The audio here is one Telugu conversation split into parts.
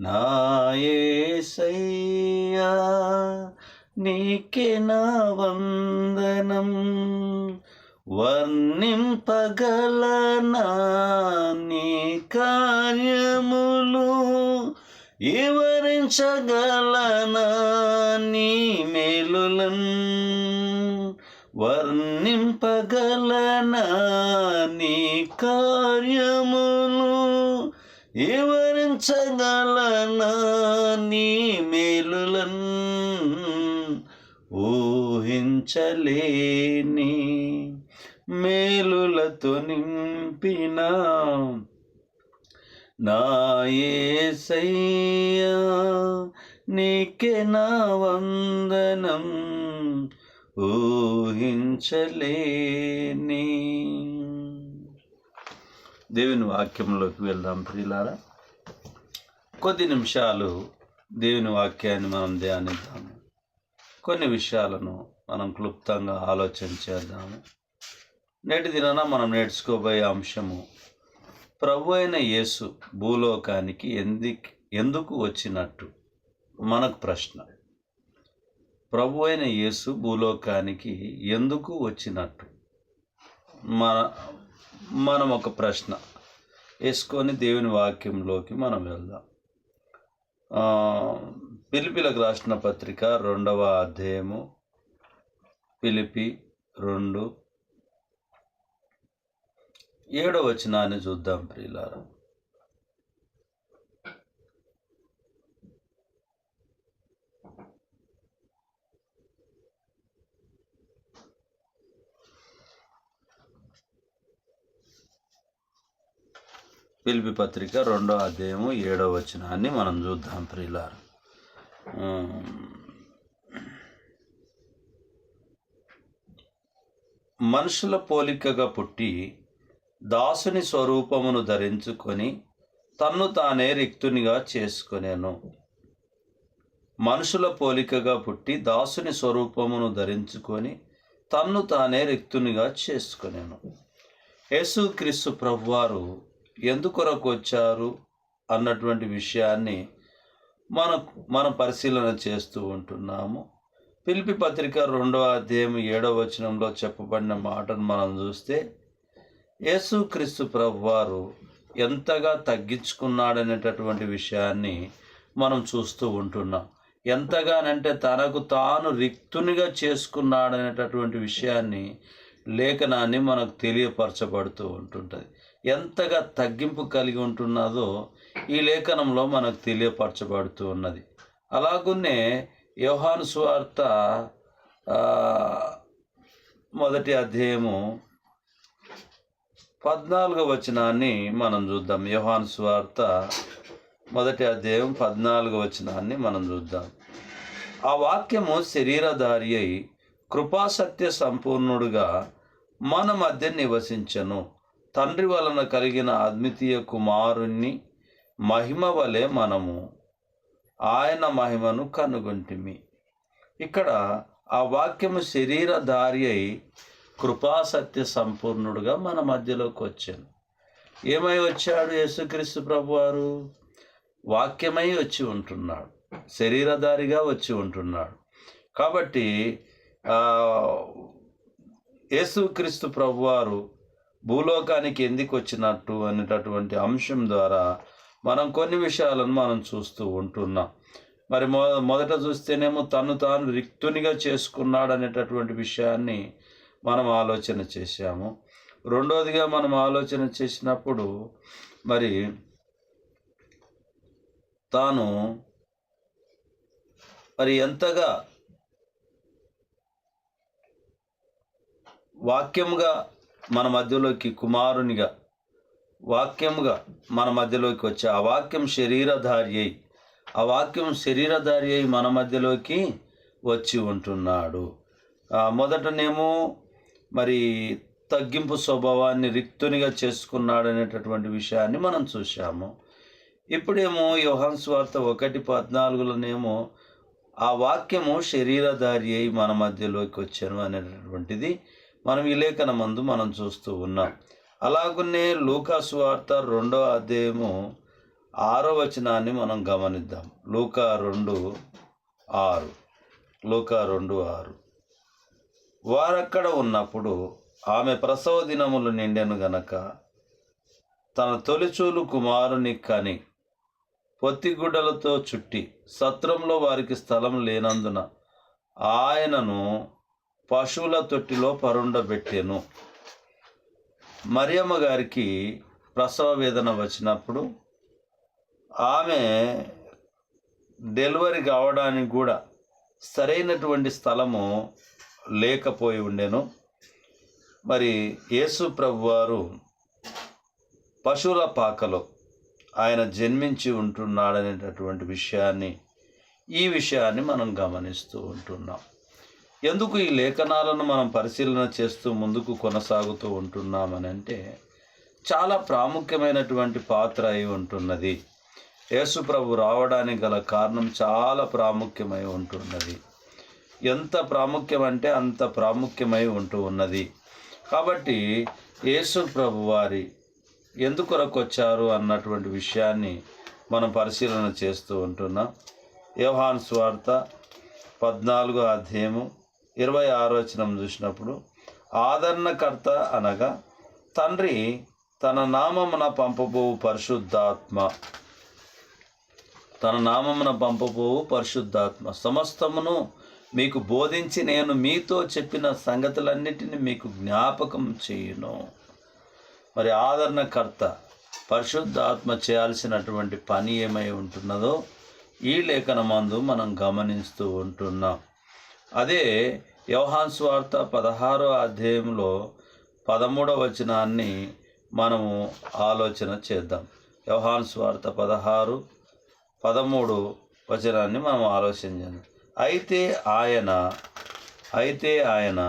నాయసయ్యా నీకే నా వందనం. వర్ణింపగలనా నీ కార్యములు? వివరించగలనా నీ మేలులం? వర్ణింపగలనా నీ కార్యము? వివరించగలనా నీ మేలులన్? ఊహించలేని మేలులతో నింపిన నాయసయ్యా నీకే నా వందనం. ఊహించలేని. దేవుని వాక్యంలోకి వెళ్దాం ప్రియులారా. కొద్ది నిమిషాలు దేవుని వాక్యాన్ని మనం ధ్యానిద్దాము కొన్ని విషయాలను మనం క్లుప్తంగా ఆలోచన చేద్దాము నేటి దినాన మనం నేర్చుకోబోయే అంశము ప్రభు అయిన యేసు భూలోకానికి ఎందుకు ఎందుకు వచ్చినట్టు? మనకు ప్రశ్న. ప్రభు అయిన యేసు భూలోకానికి ఎందుకు వచ్చినట్టు? మన మనం ఒక ప్రశ్న. వేసుకొని దేవుని వాక్యంలోకి మనం వెళ్దాం. పిలిపిలకు రాసిన పత్రిక రెండవ అధ్యాయము పిలిపి రెండు. ఏడవ వచనాన్ని చూద్దాం ప్రియులారా. పిలిపి పత్రిక రెండో అధ్యాయము ఏడవ వచనాన్ని మనం చూద్దాం ప్రియులారా. మనుషుల పోలికగా పుట్టి దాసుని స్వరూపమును ధరించుకొని తన్ను తానే రిక్తునిగా చేసుకునేను. మనుషుల పోలికగా పుట్టి దాసుని స్వరూపమును ధరించుకొని తన్ను తానే రిక్తునిగా చేసుకునేను. యేసుక్రీస్తు ప్రభువారు ఎందుకొరకు వచ్చారు అన్నటువంటి విషయాన్ని మనం మనం పరిశీలన చేస్తూ ఉంటున్నాము. పిలిపి పత్రిక రెండవ అధ్యాయం ఏడవ వచనంలో చెప్పబడిన మాటను మనం చూస్తే యేసుక్రీస్తు ప్రభువారు ఎంతగా తగ్గించుకున్నాడనేటటువంటి విషయాన్ని మనం చూస్తూ ఉంటున్నాం. ఎంతగానంటే తనకు తాను రిక్తునిగా చేసుకున్నాడనేటటువంటి విషయాన్ని లేఖనాన్ని మనకు తెలియపరచబడుతూ ఉంటుంటుంది. ఎంతగా తగ్గింపు కలిగి ఉంటున్నదో ఈ లేఖనంలో మనకు తెలియపరచబడుతూ ఉన్నది. అలాగనే యోహాను సువార్త మొదటి అధ్యాయము పద్నాలుగో వచనాన్ని మనం చూద్దాం. యోహాను సువార్త మొదటి అధ్యాయం పద్నాలుగో వచనాన్ని మనం చూద్దాం. ఆ వాక్యము శరీరధారి అయి కృపాసత్య సంపూర్ణుడుగా మన మధ్య నివసించను. తండ్రి వలన కలిగిన అద్వితీయ కుమారుణ్ణి మహిమ వలె మనము ఆయన మహిమను కనుగొంటిమి. ఇక్కడ ఆ వాక్యము శరీరధారి అయి కృపాసత్య సంపూర్ణుడుగా మన మధ్యలోకి వచ్చాను ఏమై వచ్చాడు యేసుక్రీస్తు ప్రభువారు? వాక్యమై వచ్చి ఉంటున్నాడు. శరీరధారిగా వచ్చి ఉంటున్నాడు. కాబట్టి యేసుక్రీస్తు ప్రభువారు భూలోకానికి ఎందుకు వచ్చినట్టు అనేటటువంటి అంశం ద్వారా మనం కొన్ని విషయాలను మనం చూస్తూ ఉంటున్నాం. మరి మొ మొదట చూస్తేనేమో తను తాను రిక్తునిగా చేసుకున్నాడు అనేటటువంటి విషయాన్ని మనం ఆలోచన చేశాము. రెండోదిగా మనం ఆలోచన చేసినప్పుడు మరి తాను మరి ఎంతగా వాక్యముగా మన మధ్యలోకి కుమారునిగా వాక్యముగా మన మధ్యలోకి వచ్చి ఆ వాక్యం శరీరధారి అయి ఆ వాక్యం శరీరధారి అయి మన మధ్యలోకి వచ్చి ఉంటున్నాడు. మొదటనేమో మరి తగ్గింపు స్వభావాన్ని రిక్తునిగా చేసుకున్నాడు అనేటటువంటి విషయాన్ని మనం చూశాము. ఇప్పుడేమో యోహాన్ వార్త ఒకటి పద్నాలుగులోనేమో ఆ వాక్యము శరీరధారి అయి మన మధ్యలోకి వచ్చాను అనేటటువంటిది మనం ఈ లేఖన మందు మనం చూస్తూ ఉన్నాం. అలాగనే లూకా వార్త రెండో అధ్యాయము ఆరో వచనాన్ని మనం గమనిద్దాం. లూకా రెండు ఆరు. లూకా రెండు ఆరు. వారక్కడ ఉన్నప్పుడు ఆమె ప్రసవ దినములు నిండెను గనక తన తొలిచూలు కుమారుని కని పొత్తిగుడ్డలతో చుట్టి సత్రంలో వారికి స్థలం లేనందున ఆయనను పశువుల తొట్టిలో పరుండబెట్టాను. మరియమ్మ గారికి ప్రసవ వేదన వచ్చినప్పుడు ఆమె డెలివరీ కావడానికి కూడా సరైనటువంటి స్థలము లేకపోయి ఉండెను. మరి యేసు ప్రభు వారు పశువుల పాకలో ఆయన జన్మించి ఉంటున్నాడనేటటువంటి విషయాన్ని ఈ విషయాన్ని మనం గమనిస్తూ ఉంటున్నాం. ఎందుకు ఈ లేఖనాలను మనం పరిశీలన చేస్తూ ముందుకు కొనసాగుతూ ఉంటున్నామని అంటే చాలా ప్రాముఖ్యమైనటువంటి పాత్ర అయి ఉంటున్నది. యేసుప్రభు రావడానికి గల కారణం చాలా ప్రాముఖ్యమై ఉంటున్నది. ఎంత ప్రాముఖ్యం అంటే అంత ప్రాముఖ్యమై ఉంటూ ఉన్నది. కాబట్టి యేసు ప్రభు వారి ఎందుకొరకు వచ్చారు అన్నటువంటి విషయాన్ని మనం పరిశీలన చేస్తూ ఉంటున్నాం. యోహాన్ స్వార్థ పద్నాలుగో అధ్యాయము ఇరవై ఆరోచనం చూసినప్పుడు ఆదరణకర్త అనగా తండ్రి తన నామమున పంపబోవు పరిశుద్ధాత్మ. తన నామమున పంపబోవు పరిశుద్ధాత్మ. సమస్తమును మీకు బోధించి నేను మీతో చెప్పిన సంగతులన్నిటిని మీకు జ్ఞాపకం చేయను. మరి ఆదరణకర్త పరిశుద్ధాత్మ చేయాల్సినటువంటి పని ఏమై ఉంటున్నదో ఈ లేఖనమందు మనం గమనిస్తూ ఉంటున్నాం. అదే వ్యవహాన్ స్వార్త పదహారో అధ్యాయంలో పదమూడవ వచనాన్ని మనము ఆలోచన చేద్దాం. వ్యవహాన్ స్వార్త పదహారు పదమూడు వచనాన్ని మనం ఆలోచన చేద్దాం అయితే ఆయన అయితే ఆయన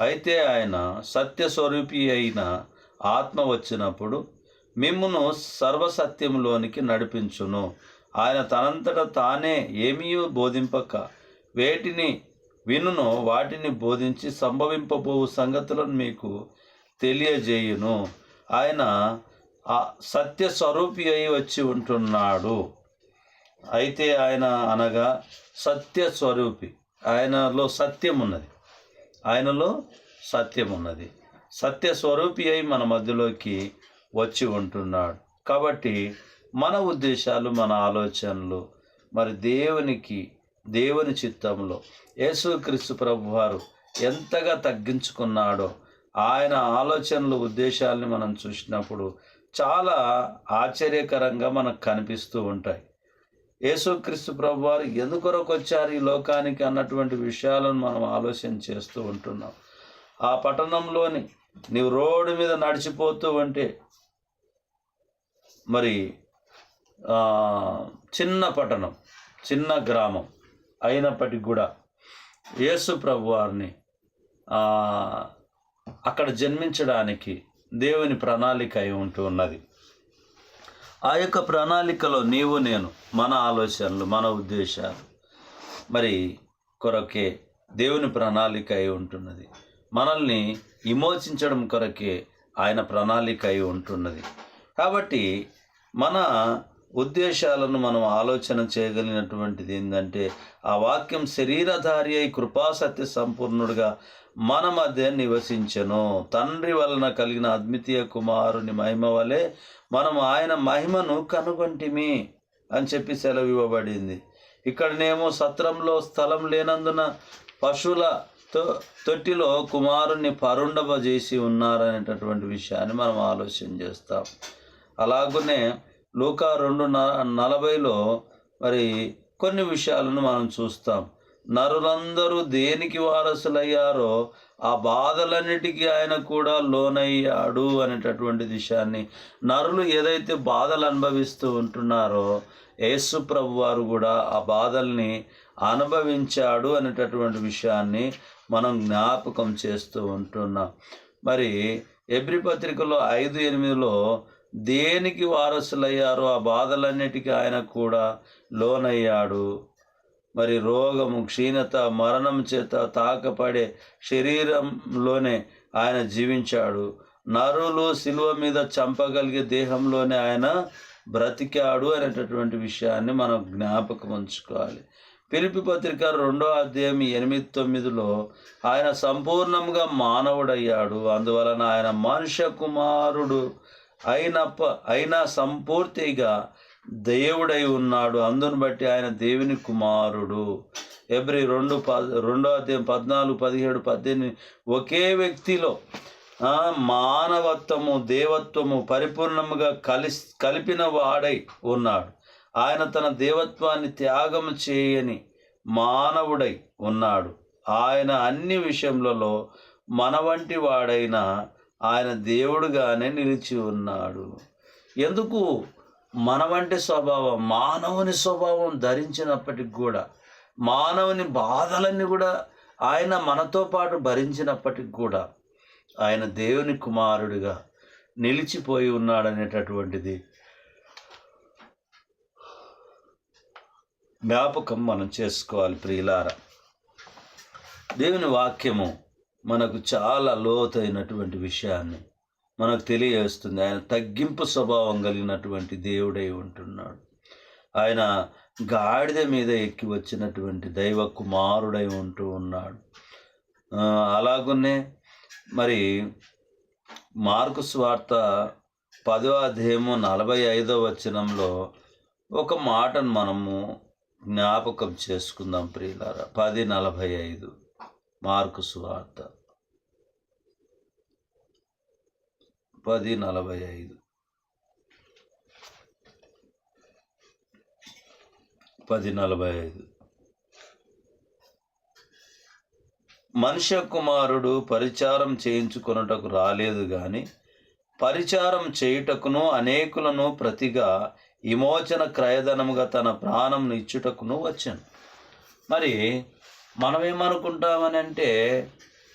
అయితే ఆయన సత్యస్వరూపి అయిన ఆత్మ వచ్చినప్పుడు మిమ్మును సర్వసత్యంలోనికి నడిపించును. ఆయన తనంతట తానే ఏమీ బోధింపక. వేటిని వినునో వాటిని బోధించి సంభవింపబోవు సంగతులను మీకు తెలియజేయును. ఆయన ఆ సత్య స్వరూపి అయి వచ్చి ఉంటున్నాడు. అయితే ఆయన అనగా సత్య స్వరూపి ఆయనలో సత్యం ఉన్నది ఆయనలో సత్యం ఉన్నది సత్య స్వరూపి అయి మన మధ్యలోకి వచ్చి ఉంటున్నాడు. కాబట్టి మన ఉద్దేశాలు మన ఆలోచనలు మరి దేవునికి దేవుని చిత్తంలో యేసుక్రీస్తు ప్రభు వారు ఎంతగా తగ్గించుకున్నాడో ఆయన ఆలోచనలు ఉద్దేశాలని మనం చూసినప్పుడు చాలా ఆశ్చర్యకరంగా మనకు కనిపిస్తూ ఉంటాయి. యేసుక్రీస్తు ప్రభు వారు ఎందుకొరకు వచ్చారు ఈ లోకానికి అన్నటువంటి విషయాలను మనం ఆలోచన చేస్తూ ఉంటున్నాం. ఆ పట్టణంలోని నీవు రోడ్డు మీద నడిచిపోతూ ఉంటే మరి చిన్న పట్టణం చిన్న గ్రామం అయినప్పటికీ కూడా యేసు ప్రభు వారిని అక్కడ జన్మించడానికి దేవుని ప్రణాళిక అయి ఉంటూ ఉన్నది. ఆ యొక్క ప్రణాళికలో నీవు నేను మన ఆలోచనలు మన ఉద్దేశాలు మరి కొరకే దేవుని ప్రణాళిక అయి ఉంటున్నది. మనల్ని విమోచించడం కొరకే ఆయన ప్రణాళిక అయి ఉంటున్నది. కాబట్టి మన ఉద్దేశాలను మనం ఆలోచన చేయగలిగినటువంటిది ఏంటంటే ఆ వాక్యం శరీరధారి అయి కృపాసత్య సంపూర్ణుడుగా మన మధ్య నివసించెను. తండ్రి వలన కలిగిన అద్వితీయ కుమారుని మహిమ వలె మనం ఆయన మహిమను కనుగొంటిమి అని చెప్పి సెలవు ఇవ్వబడింది. ఇక్కడనేమో సత్రంలో స్థలం లేనందున పశువుల తో తొట్టిలో కుమారుణ్ణి పరుండబ చేసి ఉన్నారనేటటువంటి విషయాన్ని మనం ఆలోచన చేస్తాం. అలాగునే లూకా రెండు న నలభైలో మరి కొన్ని విషయాలను మనం చూస్తాం. నరులందరూ దేనికి వారసులయ్యారో ఆ బాధలన్నిటికీ ఆయన కూడా లోనయ్యాడు అనేటటువంటి విషయాన్ని. నరులు ఏదైతే బాధలు అనుభవిస్తూ ఉంటున్నారో యేసు ప్రభు వారు కూడా ఆ బాధల్ని అనుభవించాడు అనేటటువంటి విషయాన్ని మనం జ్ఞాపకం చేస్తూ ఉంటున్నాం. మరి ఎబ్రి పత్రికలో ఐదు ఎనిమిదిలో దేనికి వారసులయ్యారో ఆ బాధలన్నిటికీ ఆయన కూడా లోనయ్యాడు. మరి రోగము క్షీణత మరణం చేత తాకపడే శరీరంలోనే ఆయన జీవించాడు. నరులు శిలువ మీద చంపగలిగే దేహంలోనే ఆయన బ్రతికాడు అనేటటువంటి విషయాన్ని మనం జ్ఞాపకం ఉంచుకోవాలి. పిలిపి పత్రిక రెండో అధ్యాయం ఎనిమిది తొమ్మిదిలో ఆయన సంపూర్ణంగా మానవుడయ్యాడు. అందువలన ఆయన మనుష్య కుమారుడు అయినప్ప అయినా సంపూర్తిగా దేవుడై ఉన్నాడు. అందును బట్టి ఆయన దేవుని కుమారుడు. ఎబ్రి రెండు ప రెండో అధ్యాయం పద్నాలుగు పదిహేడు పద్దెనిమిది. ఒకే వ్యక్తిలో మానవత్వము దేవత్వము పరిపూర్ణముగా కలిసి కలిపిన వాడై ఉన్నాడు. ఆయన తన దేవత్వాన్ని త్యాగం చేయని మానవుడై ఉన్నాడు. ఆయన అన్ని విషయములలో మన వంటి వాడైన ఆయన దేవుడుగానే నిలిచి ఉన్నాడు. ఎందుకు? మన వంటి స్వభావం మానవుని స్వభావం ధరించినప్పటికి కూడా మానవుని బాధలన్నీ కూడా ఆయన మనతో పాటు భరించినప్పటికి కూడా ఆయన దేవుని కుమారుడిగా నిలిచిపోయి ఉన్నాడనేటటువంటిది జ్ఞాపకం మనం చేసుకోవాలి ప్రియులార. దేవుని వాక్యము మనకు చాలా లోతైనటువంటి విషయాన్ని మనకు తెలియజేస్తుంది. ఆయన తగ్గింపు స్వభావం కలిగినటువంటి దేవుడై ఉంటున్నాడు. ఆయన గాడిద మీద ఎక్కి వచ్చినటువంటి దైవ కుమారుడై ఉంటూ ఉన్నాడు. ఆ, అలాగునే మరి మార్కు స్వార్త పదో అధ్యాయము నలభై ఐదో వచనంలో ఒక మాటను మనము జ్ఞాపకం చేసుకుందాం ప్రియులారా. పది నలభై ఐదు. మార్కు సువార్త. పది నలభై ఐదు. పది నలభై ఐదు. మనుష్య కుమారుడు పరిచారం చేయించుకొనుటకు రాలేదు గాని పరిచారం చేయుటకును అనేకులను ప్రతిగా విమోచన క్రయధనముగా తన ప్రాణం ఇచ్చుటకును వచ్చాను. మరి మనం ఏమనుకుంటామని అంటే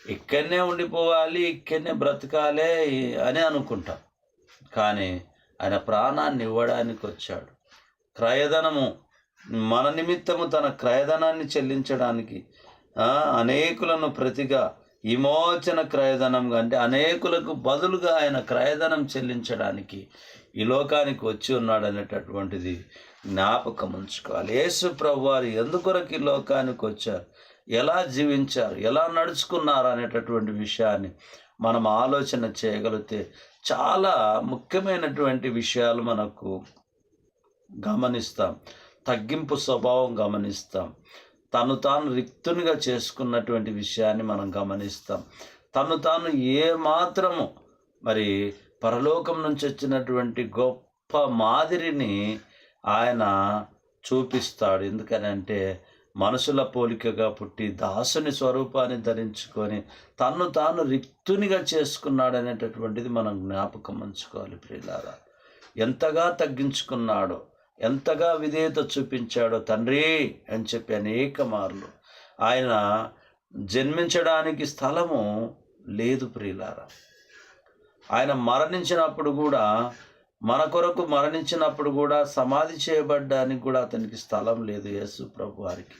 ఇక్కడనే ఉండిపోవాలి ఇక్కడనే బ్రతకాలే అని అనుకుంటాం. కానీ ఆయన ప్రాణాన్ని ఇవ్వడానికి వచ్చాడు. క్రయధనము మన నిమిత్తము తన క్రయధనాన్ని చెల్లించడానికి అనేకులను ప్రతిగా విమోచన క్రయధనంగా అంటే అనేకులకు బదులుగా ఆయన క్రయధనం చెల్లించడానికి ఈ లోకానికి వచ్చి ఉన్నాడు అనేటటువంటిది జ్ఞాపకం ఉంచుకోవాలి. యేసు ప్రభు వారు ఎందుకొరకు ఈ లోకానికి వచ్చారు? ఎలా జీవించారు ఎలా నడుచుకున్నారు అనేటటువంటి విషయాన్ని మనం ఆలోచన చేయగలిగితే చాలా ముఖ్యమైనటువంటి విషయాలు మనకు గమనిస్తాం. తగ్గింపు స్వభావం గమనిస్తాం. తను తాను రిక్తునిగా చేసుకున్నటువంటి విషయాన్ని మనం గమనిస్తాం. తను తాను ఏ మాత్రము మరి పరలోకం నుంచి వచ్చినటువంటి గొప్ప మాదిరిని ఆయన చూపిస్తాడు. ఎందుకనంటే మనుషుల పోలికగా పుట్టి దాసుని స్వరూపాన్ని ధరించుకొని తన్ను తాను రిక్తునిగా చేసుకున్నాడు అనేటటువంటిది మనం జ్ఞాపకం ఉంచుకోవాలి ప్రియులారా. ఎంతగా తగ్గించుకున్నాడో ఎంతగా విధేయత చూపించాడో తండ్రి అని చెప్పి అనేక మార్లు ఆయన జన్మించడానికి స్థలము లేదు ప్రియులారా. ఆయన మరణించినప్పుడు కూడా మన కొరకు మరణించినప్పుడు కూడా సమాధి చేయబడ్డానికి కూడా అతనికి స్థలం లేదు యేసు ప్రభు వారికి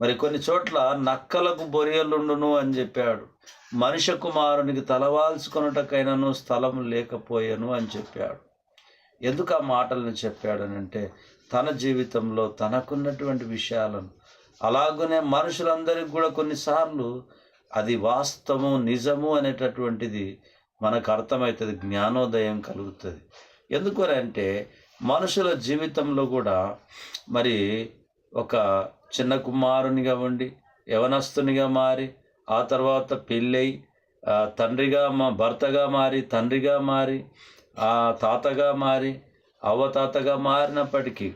మరి కొన్ని చోట్ల నక్కలకు బొరియలుండును అని చెప్పాడు. మనుష్య కుమారునికి తలవాల్చుకొనుటకైనను స్థలం లేకపోయాను అని చెప్పాడు. ఎందుకు ఆ మాటలను చెప్పాడనంటే తన జీవితంలో తనకున్నటువంటి విషయాలను. అలాగనే మనుషులందరికీ కూడా కొన్నిసార్లు అది వాస్తవము నిజము అనేటటువంటిది మనకు అర్థమవుతుంది జ్ఞానోదయం కలుగుతుంది. ఎందుకు అంటే మనుషుల జీవితంలో కూడా మరి ఒక చిన్న కుమారునిగా ఉండి యవనస్తునిగా మారి ఆ తర్వాత పెళ్ళై తండ్రిగా మా భర్తగా మారి తండ్రిగా మారి ఆ తాతగా మారి అవతాతగా మారినప్పటికీ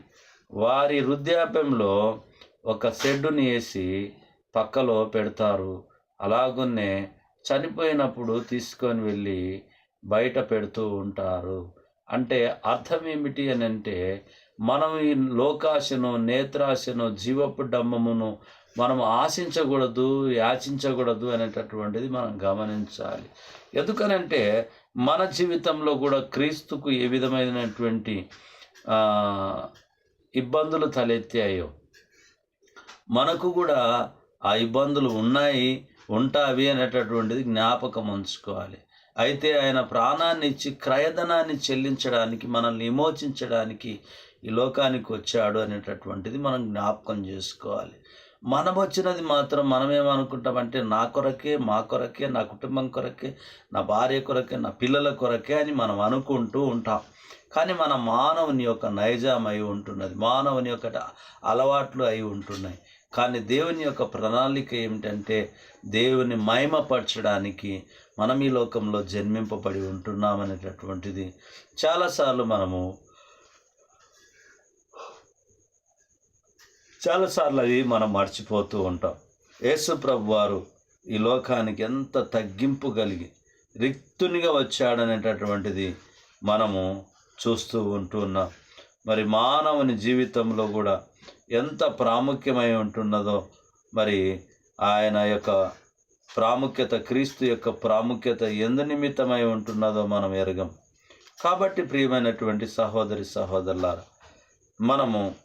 వారి వృద్ధాప్యంలో ఒక షెడ్డుని వేసి పక్కలో పెడతారు. అలాగున్నే చనిపోయినప్పుడు తీసుకొని వెళ్ళి బయట పెడుతూ ఉంటారు. అంటే అర్థం ఏమిటి అని అంటే మనం ఈ లోకాశను నేత్రాశను జీవపు డమ్మమును మనం ఆశించకూడదు యాచించకూడదు అనేటటువంటిది మనం గమనించాలి. ఎందుకనంటే మన జీవితంలో కూడా క్రీస్తుకు ఏ విధమైనటువంటి ఇబ్బందులు తలెత్తాయో మనకు కూడా ఆ ఇబ్బందులు ఉన్నాయి ఉంటావి అనేటటువంటిది జ్ఞాపకం ఉంచుకోవాలి. అయితే ఆయన ప్రాణాన్ని ఇచ్చి క్రయధనాన్ని చెల్లించడానికి మనల్ని విమోచించడానికి ఈ లోకానికి వచ్చాడు అనేటటువంటిది మనం జ్ఞాపకం చేసుకోవాలి. మనం వచ్చినది మాత్రం మనం ఏమనుకుంటామంటే నా కొరకే మా కొరకే నా కుటుంబం కొరకే నా భార్య కొరకే నా పిల్లల కొరకే అని మనం అనుకుంటూ ఉంటాం. కానీ మన మానవుని యొక్క నైజం అయి ఉంటున్నది. మానవుని యొక్క అలవాట్లు అయి ఉంటున్నాయి. కానీ దేవుని యొక్క ప్రణాళిక ఏమిటంటే దేవుని మహిమపరచడానికి మనం ఈ లోకంలో జన్మింపబడి ఉంటున్నామనేటటువంటిది చాలాసార్లు మనము చాలాసార్లు అవి మనం మర్చిపోతూ ఉంటాం. యేసుప్రభు వారు ఈ లోకానికి ఎంత తగ్గింపు కలిగి రిక్తునిగా వచ్చాడనేటటువంటిది మనము చూస్తూ ఉంటున్నాం మరి మానవుని జీవితంలో కూడా ఎంత ప్రాముఖ్యమై ఉంటున్నదో మరి ఆయన యొక్క ప్రాముఖ్యత క్రీస్తు యొక్క ప్రాముఖ్యత ఎందు నిమిత్తమై ఉంటున్నదో మనం ఎరగం. కాబట్టి ప్రియమైనటువంటి సహోదరి సహోదరులారా మనము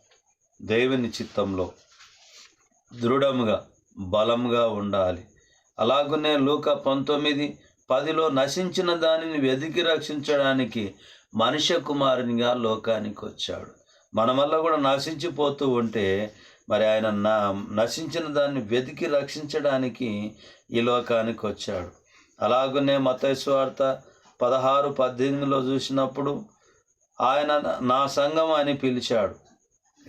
దేవుని చిత్తంలో దృఢముగా బలంగా ఉండాలి. అలాగనే లూక పంతొమ్మిది పదిలో నశించిన దానిని వెతికి రక్షించడానికి మనుష్య కుమారునిగా లోకానికి వచ్చాడు. మన వల్ల కూడా నశించిపోతూ ఉంటే మరి ఆయన నా నశించిన దాన్ని వెతికి రక్షించడానికి ఈ లోకానికి వచ్చాడు. అలాగనే మతేశ్వార్త పదహారు పద్దెనిమిదిలో చూసినప్పుడు ఆయన నా సంఘం అని పిలిచాడు.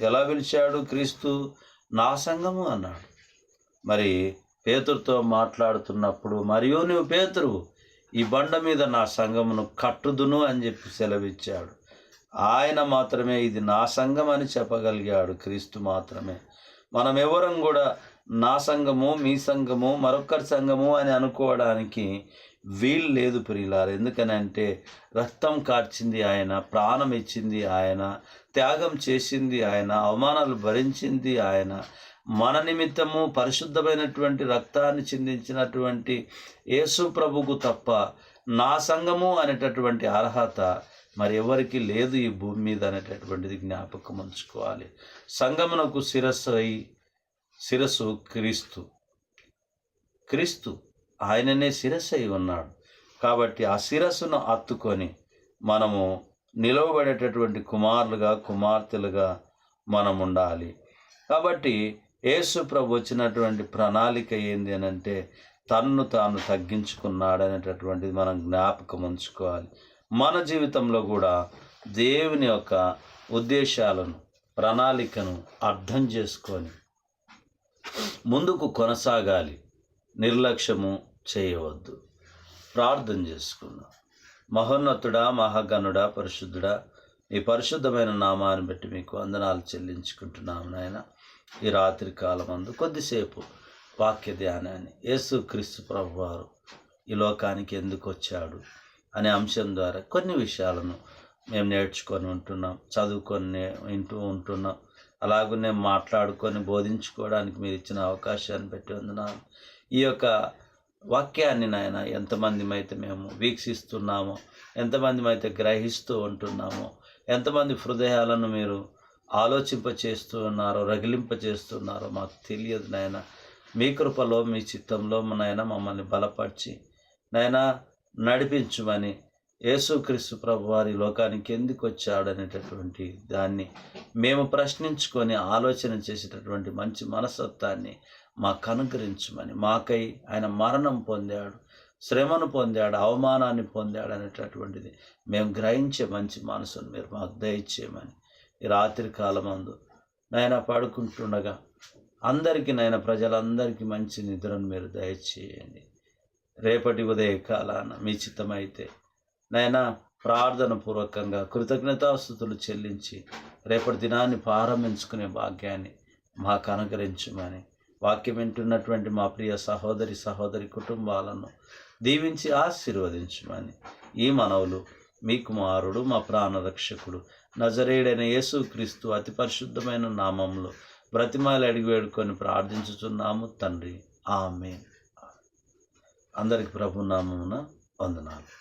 ఎలా పిలిచాడు క్రీస్తు? నా సంఘము అన్నాడు. మరి పేతురుతో మాట్లాడుతున్నప్పుడు మరియు నువ్వు పేతురు ఈ బండ మీద నా సంఘమును కట్టుదును అని చెప్పి సెలవిచ్చాడు. ఆయన మాత్రమే ఇది నా సంఘం అని చెప్పగలిగాడు క్రీస్తు మాత్రమే. మనం ఎవరం కూడా నా సంఘము మీ సంఘము మరొకరి సంఘము అని అనుకోవడానికి వీలు లేదు ప్రియులారు. ఎందుకనంటే రక్తం కార్చింది ఆయన ప్రాణం ఇచ్చింది ఆయన త్యాగం చేసింది ఆయన అవమానాలు భరించింది ఆయన. మన నిమిత్తము పరిశుద్ధమైనటువంటి రక్తాన్ని చిందించినటువంటి యేసు ప్రభుకు తప్ప నా సంఘము అనేటటువంటి అర్హత మరి ఎవరికి లేదు ఈ భూమి మీద అనేటటువంటిది జ్ఞాపకం ఉంచుకోవాలి. సంగమునకు శిరస్సు అయి శిరస్సు క్రీస్తు క్రీస్తు. ఆయననే శిరస్సు అయి ఉన్నాడు. కాబట్టి ఆ శిరస్సును అత్తుకొని మనము నిలవబడేటటువంటి కుమారులుగా కుమార్తెలుగా మనం ఉండాలి కాబట్టి యేసు ప్రభు వచ్చినటువంటి ప్రణాళిక ఏంది అని అంటే తన్ను తాను తగ్గించుకున్నాడు అనేటటువంటిది మనం జ్ఞాపకం ఉంచుకోవాలి. మన జీవితంలో కూడా దేవుని యొక్క ఉద్దేశాలను ప్రణాళికను అర్థం చేసుకొని ముందుకు కొనసాగాలి. నిర్లక్ష్యము చేయవద్దు. ప్రార్థన చేసుకుందాం. మహోన్నతుడా మహాగణుడా పరిశుద్ధుడా ఈ పరిశుద్ధమైన నామాన్ని బట్టి మీకు వందనాలు చెల్లించుకుంటున్నాము నాయన. ఈ రాత్రి కాలమందు కొద్దిసేపు వాక్య ధ్యానాన్ని. యేసు క్రీస్తు ప్రభు వారు ఈ లోకానికి ఎందుకు వచ్చాడు అనే అంశం ద్వారా కొన్ని విషయాలను మేము నేర్చుకొని ఉంటున్నాం చదువుకొని వింటూ ఉంటున్నాం. అలాగనే మాట్లాడుకొని బోధించుకోవడానికి మీరు ఇచ్చిన అవకాశాన్ని పెట్టి వందనాలు. ఈ యొక్క వాక్యాన్ని నాయన ఎంతమంది అయితే మేము వీక్షిస్తున్నామో ఎంతమంది అయితే గ్రహిస్తూ ఉంటున్నామో ఎంతమంది హృదయాలను మీరు ఆలోచింప చేస్తూ ఉన్నారో రగిలింప చేస్తున్నారో మాకు తెలియదు నాయన. మీ కృపలో మీ చిత్తంలో నాయన మమ్మల్ని బలపరిచి నాయన నడిపించుమని యేసుక్రీస్తు ప్రభు వారి లోకానికి ఎందుకు వచ్చాడనేటటువంటి దాన్ని మేము ప్రశ్నించుకొని ఆలోచన చేసేటటువంటి మంచి మనస్తత్వాన్ని మాకు అనుగ్రహించమని మాకై ఆయన మరణం పొందాడు శ్రమను పొందాడు అవమానాన్ని పొందాడు అనేటటువంటిది మేము గ్రహించే మంచి మనసును మీరు మాకు దయచేయమని ఈ రాత్రి కాలమందు నాయన పడుకుంటుండగా అందరికీ నాయన ప్రజలందరికీ మంచి నిద్రను మీరు దయచేయండి. రేపటి ఉదయ కాలాన మీ చిత్తమైతే నాయన ప్రార్థన పూర్వకంగా కృతజ్ఞతాస్థుతులు చెల్లించి రేపటి దినాన్ని ప్రారంభించుకునే భాగ్యాన్ని మాకు అనుగ్రహించమని వాక్యం వింటున్నటువంటి మా ప్రియ సహోదరి సహోదరి కుటుంబాలను దీవించి ఆశీర్వదించమని ఈ మనవులు మీ కుమారుడు మా ప్రాణరక్షకుడు నజరేడైన యేసుక్రీస్తు అతి పరిశుద్ధమైన నామంలో బ్రతిమాలి అడిగి వేడుకొని ప్రార్థించుతున్నాము తండ్రి. ఆమె అందరికి ప్రభు నామమున వందనాలు.